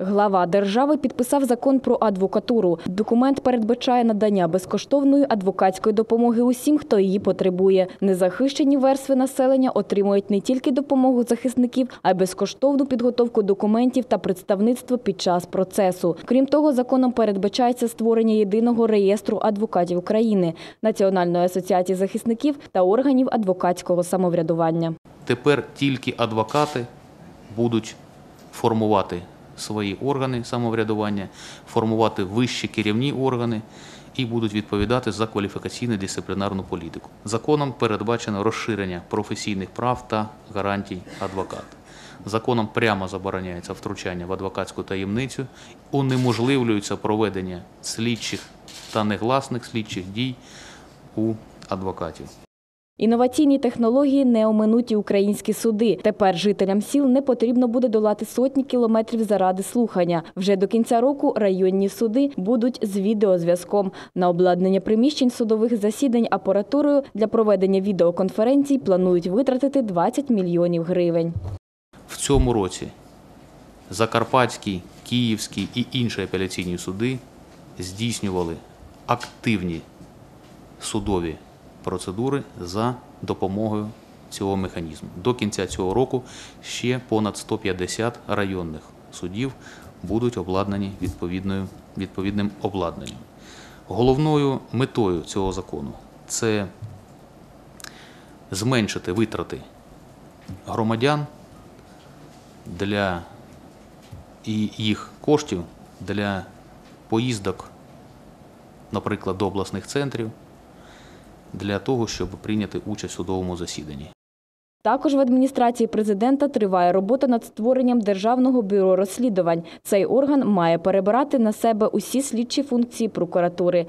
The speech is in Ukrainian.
Глава держави підписав закон про адвокатуру. Документ передбачає надання безкоштовної адвокатської допомоги усім, хто її потребує. Незахищені верстви населення отримують не тільки допомогу захисників, а й безкоштовну підготовку документів та представництво під час процесу. Крім того, законом передбачається створення єдиного реєстру адвокатів України, Національної асоціації захисників та органів адвокатського самоврядування. Тепер тільки адвокати будуть формувати свої органи самоврядування, формувати вищі керівні органи і будуть відповідати за кваліфікаційну дисциплінарну політику. Законом передбачено розширення професійних прав та гарантій адвоката. Законом прямо забороняється втручання в адвокатську таємницю, унеможливлюється проведення слідчих та негласних слідчих дій у адвокатів. Інноваційні технології не оминуть і українські суди. Тепер жителям сіл не потрібно буде долати сотні кілометрів заради слухання. Вже до кінця року районні суди будуть з відеозв'язком. На обладнання приміщень судових засідань апаратурою для проведення відеоконференцій планують витратити 20 мільйонів гривень. В цьому році Закарпатський, Київський і інші апеляційні суди здійснювали активні судові процедури за допомогою цього механізму. До кінця цього року ще понад 150 районних судів будуть обладнані відповідним обладнанням. Головною метою цього закону це зменшити витрати громадян для і їх коштів для поїздок, наприклад, до обласних центрів, для того, щоб прийняти участь в судовому засіданні. Також в адміністрації президента триває робота над створенням Державного бюро розслідувань. Цей орган має перебирати на себе усі слідчі функції прокуратури.